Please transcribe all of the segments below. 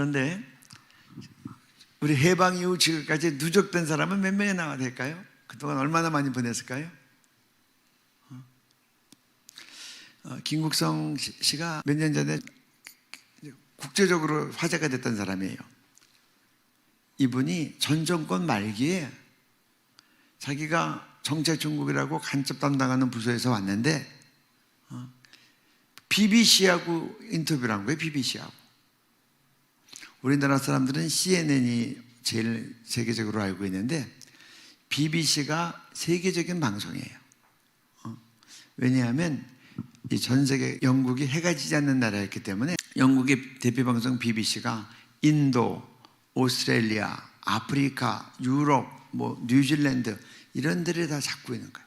그런데 우리 해방 이후 지금까지 누적된 사람은 몇 명이나 될까요? 그동안 얼마나 많이 보냈을까요? 어, 김국성 씨- 씨가 몇 년 전에 국제적으로 화제가 됐던 사람이에요. 이분이 전 정권 말기에 자기가 정체중국이라고 간첩 담당하는 부서에서 왔는데 어, BBC하고 인터뷰를 한 거예요. BBC하고. 우리나라 사람들은 CNN이 제일 세계적으로 알고 있는데 BBC가 세계적인 방송이에요. 어, 왜냐하면 이 전 세계 영국이 해가 지지 않는 나라였기 때문에 영국의 대표 방송 BBC가 인도, 오스트레일리아, 아프리카, 유럽, 뭐 뉴질랜드 이런 데를 다 잡고 있는 거예요.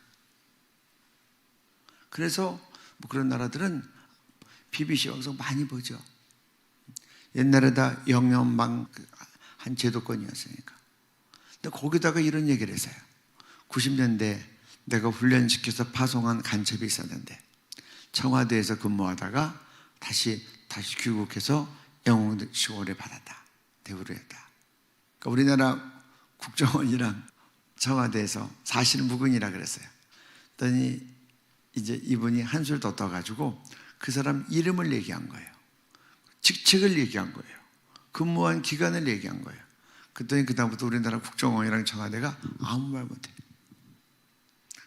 그래서 뭐 그런 나라들은 BBC 방송 많이 보죠. 옛날에 다 영연방 한 제도권이었으니까. 근데 거기다가 이런 얘기를 했어요. 90년대 내가 훈련시켜서 파송한 간첩이 있었는데 청와대에서 근무하다가 다시 다시 귀국해서 영웅시호를 받았다. 대우를 했다. 그러니까 우리나라 국정원이랑 청와대에서 사실 무근이라 그랬어요. 그랬더니 이제 이분이 한술 더 떠가지고 그 사람 이름을 얘기한 거예요. 직책을 얘기한 거예요. 근무한 기간을 얘기한 거예요. 그랬더니 그다음부터 우리나라 국정원이랑 청와대가 아무 말 못해.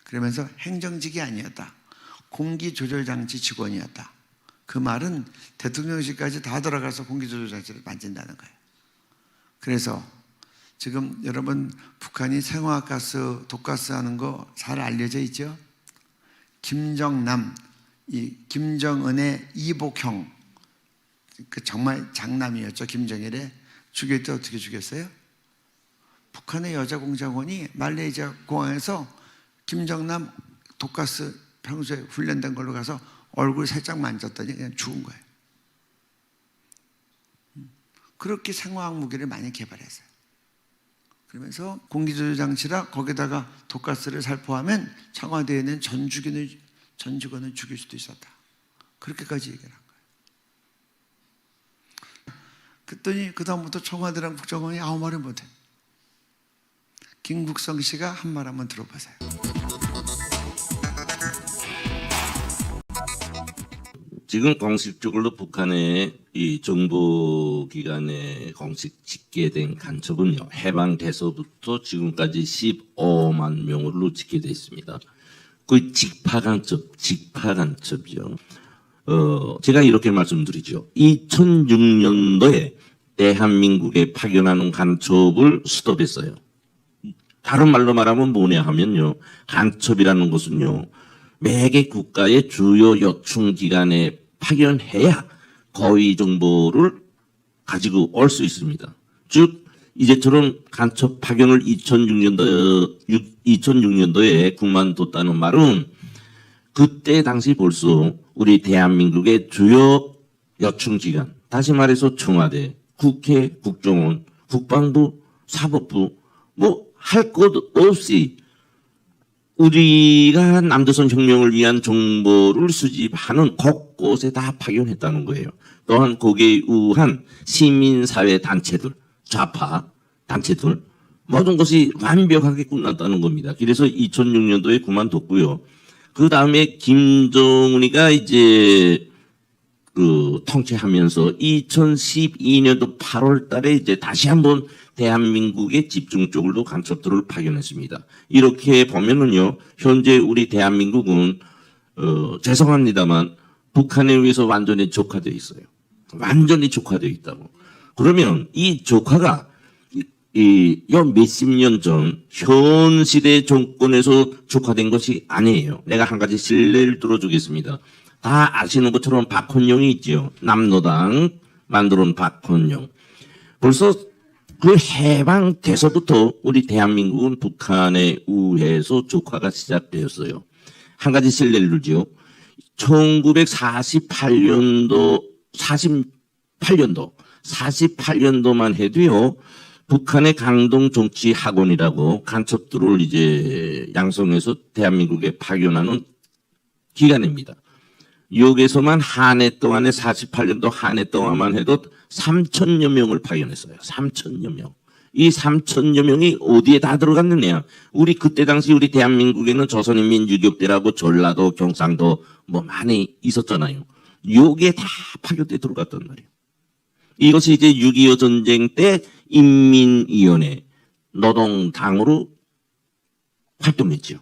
그러면서 행정직이 아니었다. 공기조절장치 직원이었다. 그 말은 대통령실까지 다 들어가서 공기조절장치를 만진다는 거예요. 그래서 지금 여러분 북한이 생화가스, 독가스 하는 거 잘 알려져 있죠? 김정남, 이 김정은의 이복형, 그 정말 장남이었죠. 김정일의 죽일 때 어떻게 죽였어요? 북한의 여자 공작원이 말레이시아 공항에서 김정남 독가스 평소에 훈련된 걸로 가서 얼굴 살짝 만졌더니 그냥 죽은 거예요. 음. 그렇게 생화학 무기를 많이 개발했어요. 그러면서 공기조절 장치라 거기다가 독가스를 살포하면 청와대에는 전 죽이는 전 직원을 죽일 수도 있었다. 그렇게까지 얘기를 한 거예요. 그랬더니 그 다음부터 청와대랑 국정원이 아무 말을 못해. 김국성 씨가 한 말 한번 들어보세요. 지금 공식적으로 북한의 이 정보기관에 공식 집계된 간첩은요, 해방돼서부터 지금까지 15만 명으로 집계되어 있습니다. 그 직파 간첩, 직파 간첩이요. 어, 제가 이렇게 말씀드리죠. 2006년도에 대한민국에 파견하는 간첩을 스톱했어요. 다른 말로 말하면 뭐냐 하면요. 간첩이라는 것은요. 매개 국가의 주요 요충 기관에 파견해야 거의 정보를 가지고 올 수 있습니다. 즉 이제처럼 간첩 파견을 2006년도 2006년도에 그만뒀다는 말은 그때 당시 벌써 우리 대한민국의 주요 요충 기관, 다시 말해서 청와대, 국회, 국정원, 국방부, 사법부 뭐 할 것 없이 우리가 남조선 혁명을 위한 정보를 수집하는 곳곳에 다 파견했다는 거예요. 또한 거기에 의한 시민사회 단체들, 좌파 단체들 모든 것이 완벽하게 끝났다는 겁니다. 그래서 2006년도에 그만뒀고요. 그 다음에 김정은이가 이제 그 통치하면서 2012년도 8월 달에 이제 다시 한번 대한민국의 집중적으로 간첩들을 파견했습니다. 이렇게 보면은요, 현재 우리 대한민국은, 어, 죄송합니다만, 북한에 의해서 완전히 족화되어 있어요. 완전히 족화되어 있다고. 그러면 이 족화가 이, 요 몇십 년 전, 현 시대 정권에서 족화된 것이 아니에요. 내가 한 가지 실례를 들어주겠습니다. 다 아시는 것처럼 박헌영이 있지요. 남노당 만들어 온 박헌영. 벌써 그 해방돼서부터 우리 대한민국은 북한에 의해서 족화가 시작되었어요. 한 가지 실례를 들지요. 1948년도, 48년도, 48년도만 해도요, 북한의 강동 정치 학원이라고 간첩들을 이제 양성해서 대한민국에 파견하는 기관입니다. 여기서만 한 해 동안에 48년도 한 해 동안만 해도 3천여 명을 파견했어요. 3천여 명. 이 3천여 명이 어디에 다 들어갔느냐? 우리 그때 당시 우리 대한민국에는 조선인민 유격대라고 전라도, 경상도 뭐 많이 있었잖아요. 여기에 다 파견돼 들어갔단 말이에요. 이것이 이제 6.25 전쟁 때 인민위원회 노동당으로 활동했죠.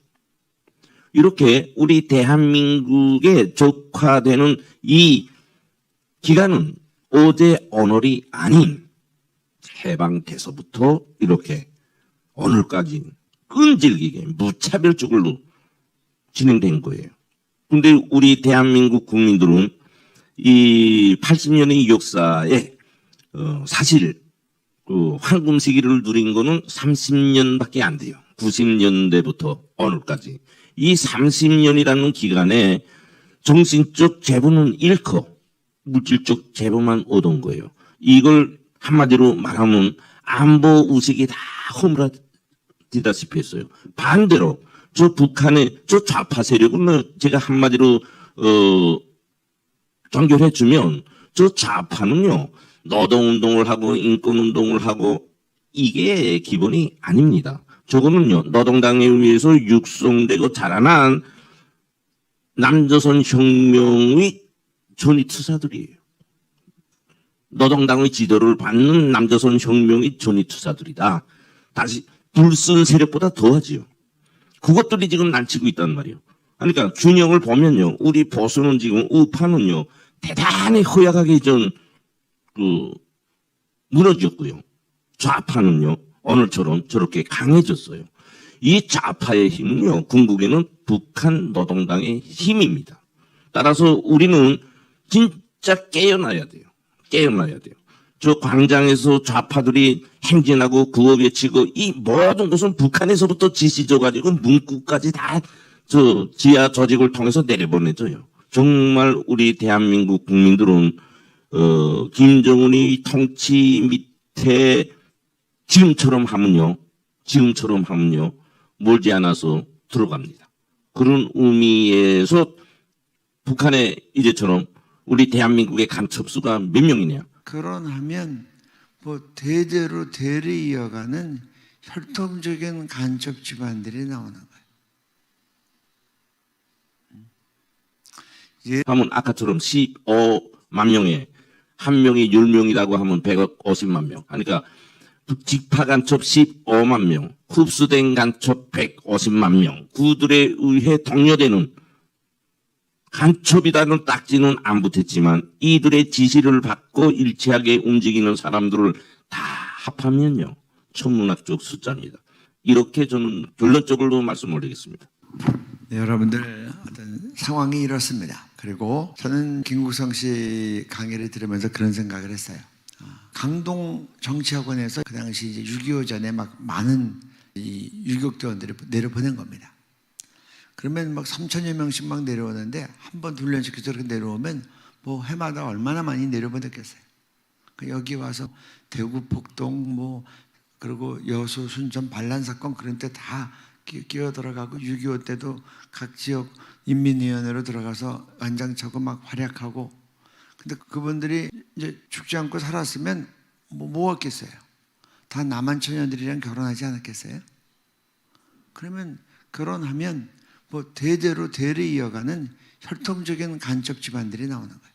이렇게 우리 대한민국에 적화되는 이 기간은 어제 오늘이 아닌 해방돼서부터 이렇게 오늘까지 끈질기게 무차별적으로 진행된 거예요. 근데 우리 대한민국 국민들은 이 80년의 역사에 어, 사실 그 황금 시기를 누린 거는 30년밖에 안 돼요. 90년대부터 오늘까지. 이 30년이라는 기간에 정신적 재보는 잃고 물질적 재보만 얻은 거예요. 이걸 한마디로 말하면 안보 의식이 다 허물어지다시피 했어요. 반대로 저 북한의 저 좌파 세력은 제가 한마디로 어 정결해 주면 저 좌파는요 노동운동을 하고 인권운동을 하고 이게 기본이 아닙니다. 저거는요 노동당에 의해서 육성되고 자라난 남조선 혁명의 전위 투사들이에요. 노동당의 지도를 받는 남조선 혁명의 전위 투사들이다. 다시 불순 세력보다 더하지요. 그것들이 지금 난치고 있단 말이에요. 그러니까 균형을 보면요, 우리 보수는 지금 우파는요 대단히 허약하게 좀그 무너졌고요. 좌파는요 오늘처럼 저렇게 강해졌어요. 이 좌파의 힘은요 궁극에는 북한 노동당의 힘입니다. 따라서 우리는 진짜 깨어나야 돼요. 깨어나야 돼요. 저 광장에서 좌파들이 행진하고 구호 외치고 이 모든 것은 북한에서부터 지시져 가지고 문구까지 다 저 지하 조직을 통해서 내려보내줘요. 정말 우리 대한민국 국민들은 어 김정은이 통치 밑에 지금처럼 하면요, 지금처럼 하면요 멀지 않아서 들어갑니다. 그런 의미에서 북한의 이제처럼 우리 대한민국의 간첩수가 몇 명이냐? 그런하면 뭐 대대로 대를 이어가는 혈통적인 간첩 집안들이 나오는 거예요. 하면 아까처럼 15만 명에 한 명이 10명이라고 하면 150만 명. 그러니까 직파 간첩 15만 명, 흡수된 간첩 150만 명, 그들에 의해 동료되는 간첩이라는 딱지는 안 붙었지만 이들의 지시를 받고 일치하게 움직이는 사람들을 다 합하면요. 천문학적 숫자입니다. 이렇게 저는 결론적으로 말씀 올리겠습니다. 네, 여러분들 어떤 상황이 이렇습니다. 그리고 저는 김국성 씨 강의를 들으면서 그런 생각을 했어요. 아, 강동 정치학원에서 그 당시 이제 6.25 전에 막 많은 이 유격대원들을 내려보낸 겁니다. 그러면 막 3천여 명씩 막 내려오는데 한 번, 둘 년씩 저렇게 내려오면 뭐 해마다 얼마나 많이 내려보냈겠어요. 그 여기 와서 대구 폭동 뭐 그리고 여수 순천 반란 사건 그런 때 다 끼어 들어가고 6.25 때도 각 지역 인민위원회로 들어가서 완장 차고 막 활약하고 근데 그분들이 이제 죽지 않고 살았으면 뭐 뭐었겠어요? 다 남한 처녀들이랑 결혼하지 않았겠어요? 그러면 결혼하면 뭐 대대로 대를 이어가는 혈통적인 간첩 집안들이 나오는 거예요.